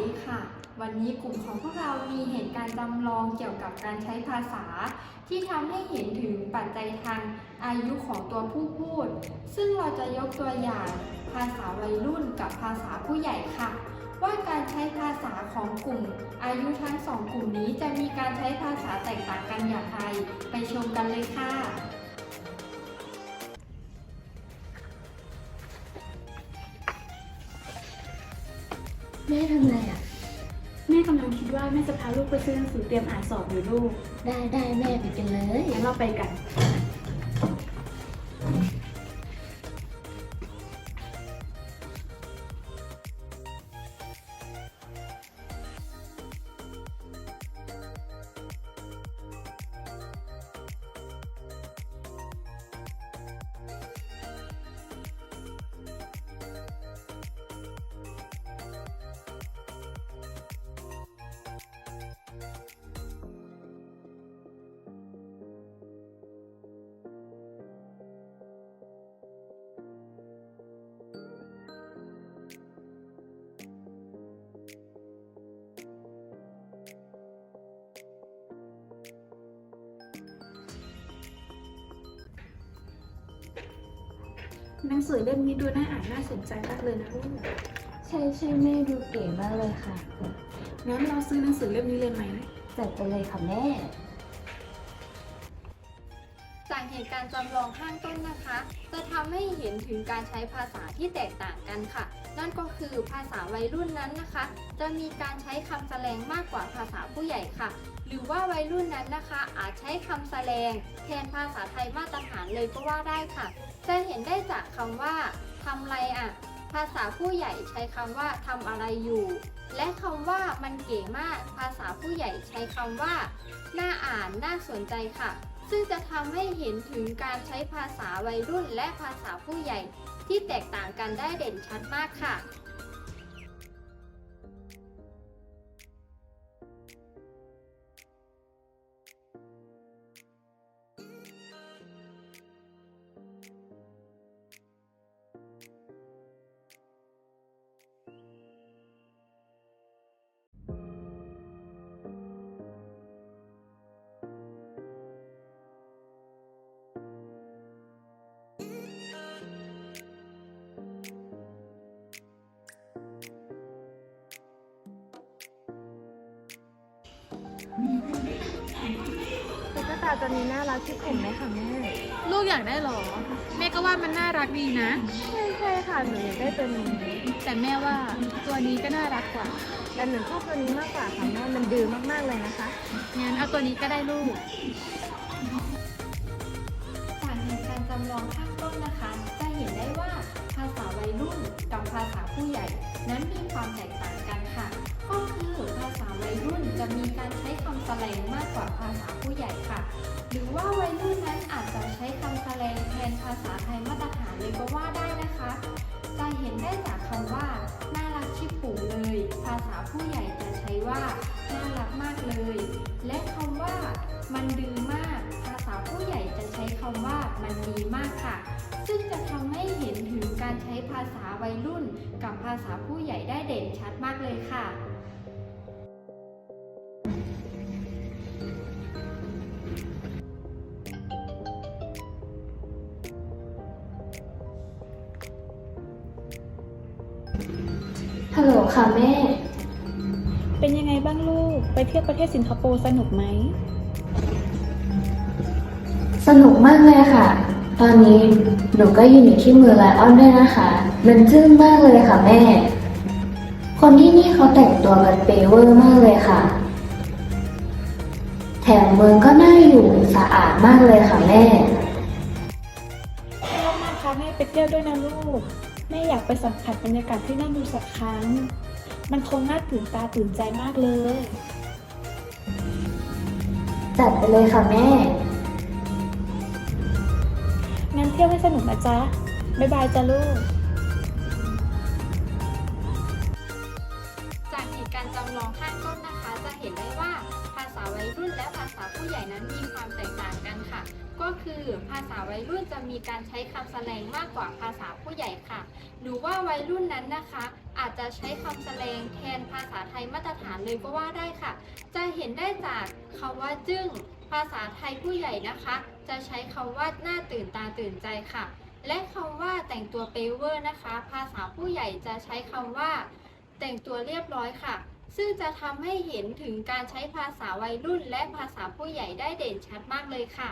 ดีค่ะ วันนี้กลุ่มของพวกเรามีเหตุการณ์จำลองเกี่ยวกับการใช้ภาษา ที่ทำให้เห็นถึงปัจจัยทางอายุของตัวผู้พูด ซึ่งเราจะยกตัวอย่างภาษาวัยรุ่นกับภาษาผู้ใหญ่ค่ะ ว่าการใช้ภาษาของกลุ่ม อายุทั้งสองกลุ่มนี้จะมีการใช้ภาษาแตกต่างกันอย่างไรไปชมกันเลยค่ะ ม่ทำอะไรอะ แม่กำลังคิดว่าแม่จะพาลูกไปซื้อหนังสือเตรียมอ่านสอบอยู่ลูก ได้ได้แม่ไปกันเลย งั้นเราไปกัน หนังสือเล่มนี้ดูน่าอ่านน่าสนใจมากเลยนะลูกใช่ใช่แม่ดูเก๋มากเลยค่ะงั้นเราซื้อหนังสือเล่มนี้เลยไหมจัดไปเลยค่ะแม่จากเหตุการณ์จำลองข้างต้นนะคะ จะทำให้เห็นถึงการใช้ภาษาที่แตกต่างกันค่ะ นั่นก็คือภาษาวัยรุ่นนั้นนะคะ จะมีการใช้คำแสดงมากกว่าภาษาผู้ใหญ่ค่ะ หรือว่าวัยรุ่นนั้นนะคะ อาจใช้คำแสดงแทนภาษาไทยมาตรฐานเลยก็ว่าได้ค่ะ จะเห็นได้จากคำว่าทำไรอะ ภาษาผู้ใหญ่ใช้คำว่าทำอะไรอยู่ และคำว่ามันเก๋มาก ภาษาผู้ใหญ่ใช้คำว่า น่าอ่านน่าสนใจค่ะซึ่งจะทำให้เห็นถึงการใช้ภาษาวัยรุ่นและภาษาผู้ใหญ่ ที่แตกต่างกันได้เด่นชัดมากค่ะ ตุ๊กตาตัวนี้น่ารักที่ผมไหมคะแม่ลูกอยากได้หรอ แม่ก็ว่ามันน่ารักดีนะ ใช่ใช่ค่ะหนูอยากได้ตัวนี้ แต่แม่ว่าตัวนี้ก็น่ารักกว่า แต่หนูชอบตัวนี้มากกว่าค่ะแม่มันดื้อมากๆเลยนะคะ งั้นเอาตัวนี้ก็ได้ลูกจากเหตุการณ์จำลองข้างต้นนะคะ จะเห็นได้ว่าภาษาวัยรุ่นกับภาษาผู้ใหญ่ นั้นมีความแตกต่างกันค่ะ จะมีการใช้คำแสดงมากกว่าภาษาผู้ใหญ่ค่ะ หรือว่าวัยรุ่นนั้นอาจจะใช้คำแสดงแทนภาษาไทยมาตรฐานเลยก็ว่าได้นะคะ จะเห็นได้จากคำว่าน่ารักชิบปู่เลย ภาษาผู้ใหญ่จะใช้ว่าน่ารักมากเลย และคำว่า มันดือมาก ภาษาผู้ใหญ่จะใช้คำว่ามันดีมากค่ะ ซึ่งจะทำให้เห็นถึงการใช้ภาษาวัยรุ่น กับภาษาผู้ใหญ่ได้เด่นชัดมากเลยค่ะ ฮัลโหลค่ะแม่ เป็นยังไงบ้างลูก ไปเที่ยวประเทศสิงคโปร์สนุกไหม สนุกมากเลยค่ะ ตอนนี้หนูก็ยืนอยู่ที่มือไลออนด้วยนะคะ มันจึ้งมากเลยค่ะแม่ คนที่นี่เขาแต่งตัวกันเปเวอร์มากเลยค่ะ แถมเมืองก็น่าอยู่สะอาดมากเลยค่ะแม่ ไปเที่ยวด้วยนะลูก แม่อยากไปสัมผัสบรรยากาศที่นั่นดูสักครั้ง มันคงน่าตื่นตาตื่นใจมากเลย จัดไปเลยค่ะแม่ งั้นเที่ยวให้สนุกนะจ๊ะ บ๊ายบายจ้ะลูก จากเหตุการณ์จำลองข้างต้นนะคะ จะเห็นได้ว่าภาษาวัยรุ่น และภาษาผู้ใหญ่นั้นมีความแตกต่างกันค่ะ ก็คือภาษาวัยรุ่นจะมีการใช้คำแสลงมากกว่าภาษาผู้ใหญ่ค่ะ หรือว่าวัยรุ่นนั้นนะคะ อาจจะใช้คำแสลงแทนภาษาไทยมาตรฐานเลยก็ว่าได้ค่ะ จะเห็นได้จากคำว่าจึ้ง ภาษาไทยผู้ใหญ่นะคะ จะใช้คำว่าหน้าตื่นตาตื่นใจค่ะ และคำว่าแต่งตัวเปเวอร์นะคะ ภาษาผู้ใหญ่จะใช้คำว่า แต่งตัวเรียบร้อยค่ะ ซึ่งจะทำให้เห็นถึงการใช้ภาษาวัยรุ่นและภาษาผู้ใหญ่ได้เด่นชัดมากเลยค่ะ